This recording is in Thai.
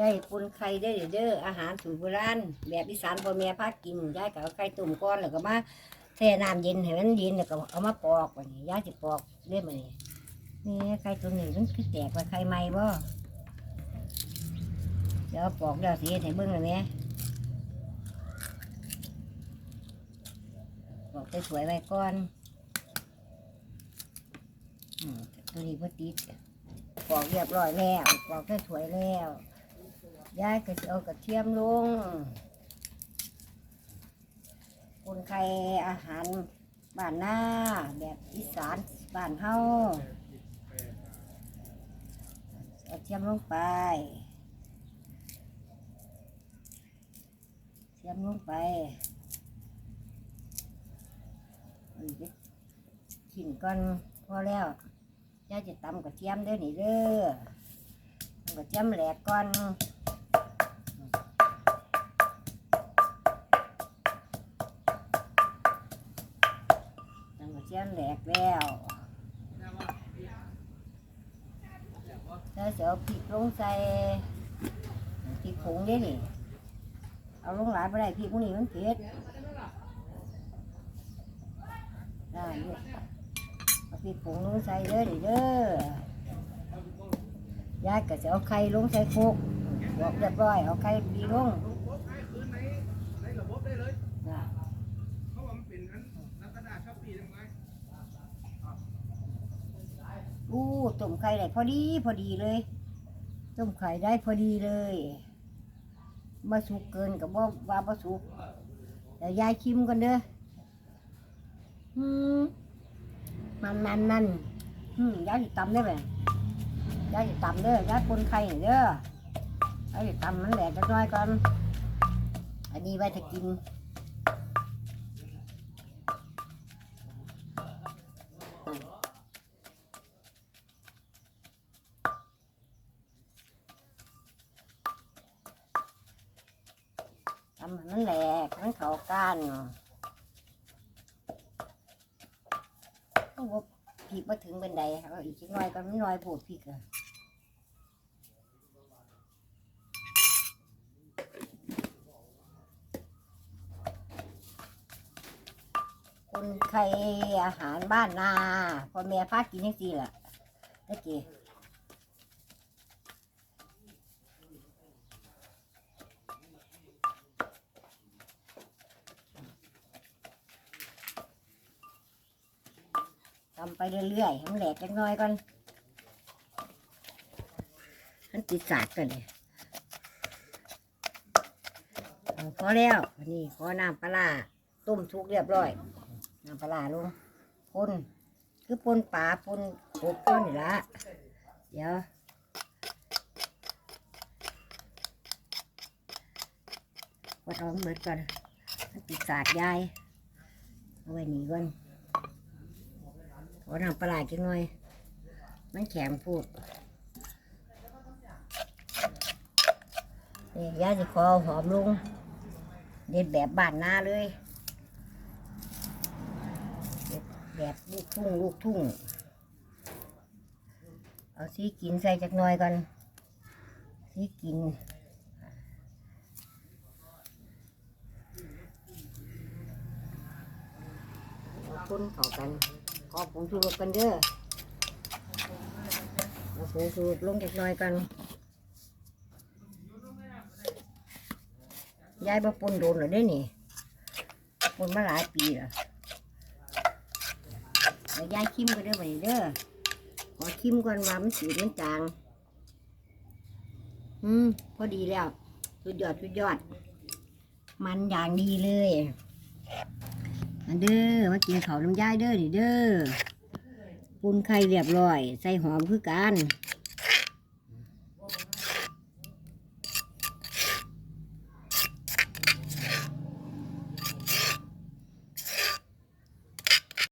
ยายปุนไข่เด้อเด้ออาหารสูตรโบราณแบบอีสานพ่อแม่พากินยายก็เอาไข่ต้มก้อนแล้วก็มาแช่น้ำเย็นให้มันเย็นแล้วก็เอามาปอกวันนี้ยายจะปอกเรื่อยมานี่นี่ไข่ตัวนี้มันคือแตกว่าไข่ใหม่บ่เดี๋ยวปอกเดี๋ยวสิเฮ็ดให้เบิ่งเลยแหม่ปอกสวยๆไว้ก่อนตัวนี้บ่ติดปอกเรียบร้อยแล้วปอกสวยๆแล้ว ยายก็จะเอากระเทียมลงคนไข่อาหารบ้านหน้า แบบอีสานบ้านเฮาเอาเทียมลงไปเทียมลงไปเอาอีกกินก่อนพอแล้วยายจะตำกระเทียมเด้อนี่เด้อตำกระเทียมแหลกก่อน แหลกแล้วแล้วจะเอาพริกลงใส่พริกผงเด้นี่เอาลงหลายไปได้พริกพวกนี้มันเผ็ดได้เนี่ยเอาพริกผงลงใส่เด้อนี่เด้อยายก็จะเอาไข่ลงใส่โคกบอกเรียบร้อยเอาไข่ดีลง ในในระบบได้เลย นะ เพราะว่ามันเป็นอันลักษณะชอบปีทำไง อู้ต้มไข่ได้พอดีพอดีเลยต้มไข่ได้พอดีเลยมาสุกเกินกับว่าว่าบ่สุกแต่ยายชิมกันเด้อืมมันมันนั่นอืมยายสิตำได้ไหมยายสิตำเด้อยายปนไข่เด้อยายสิตำมันแหลกจักหน้อยก่อนอันนี้ไว้ถ้ากิน มันแหลกมันเข้ากันโอ้โหพีมาถึงเป็นใดเอาอีกชิ้นน้อยก็ไม่น้อยโผดพีกอะคนไทยอาหารบ้านนา พอแม่พากินยังสี่ล่ะตะกี้ำไปเรื่อยๆให้มันแหลกจักหน้อยก่อนมันติดสากกันเลยพอแล้วนนี้ขอน้ำปลาต้มทุกเรียบร้อยน้ำปลาลงปนคือปนปลาปนกบก้นนี่ละเดี๋ยววัดเอาเบิดก่อนมันติดสากยายเอาไว้หนีก่อน ขอน้ำปลาร้าจังหน่อย มันแข็งพูดนี่ย่าจะขอหอมลงเด็ดแบบบ้านนาเลยเด็ดแบบลูกทุ่งลูกทุ่ง เอาซีกินใส่จักหน่อยก่อนซีกินคุ้นเข้ากัน ขอผงชูรสกันเด้อเอาผงชูรสลงจักหน่อยกันยายบ่ปนโดนหรอได้นี่ปนมาหลายปีแล้วเดี๋ยวยายชิมกันด้อไปเด้อขอชิมก่อนว่ามันสีมันจาง อืมพอดีแล้วสุดยอดสุดยอด มันอย่างดีเลย เด้อมากินเขาน้ำยายเด้อดิเด้อปุนไข่เรียบร้อย ใส่หอมคือกัน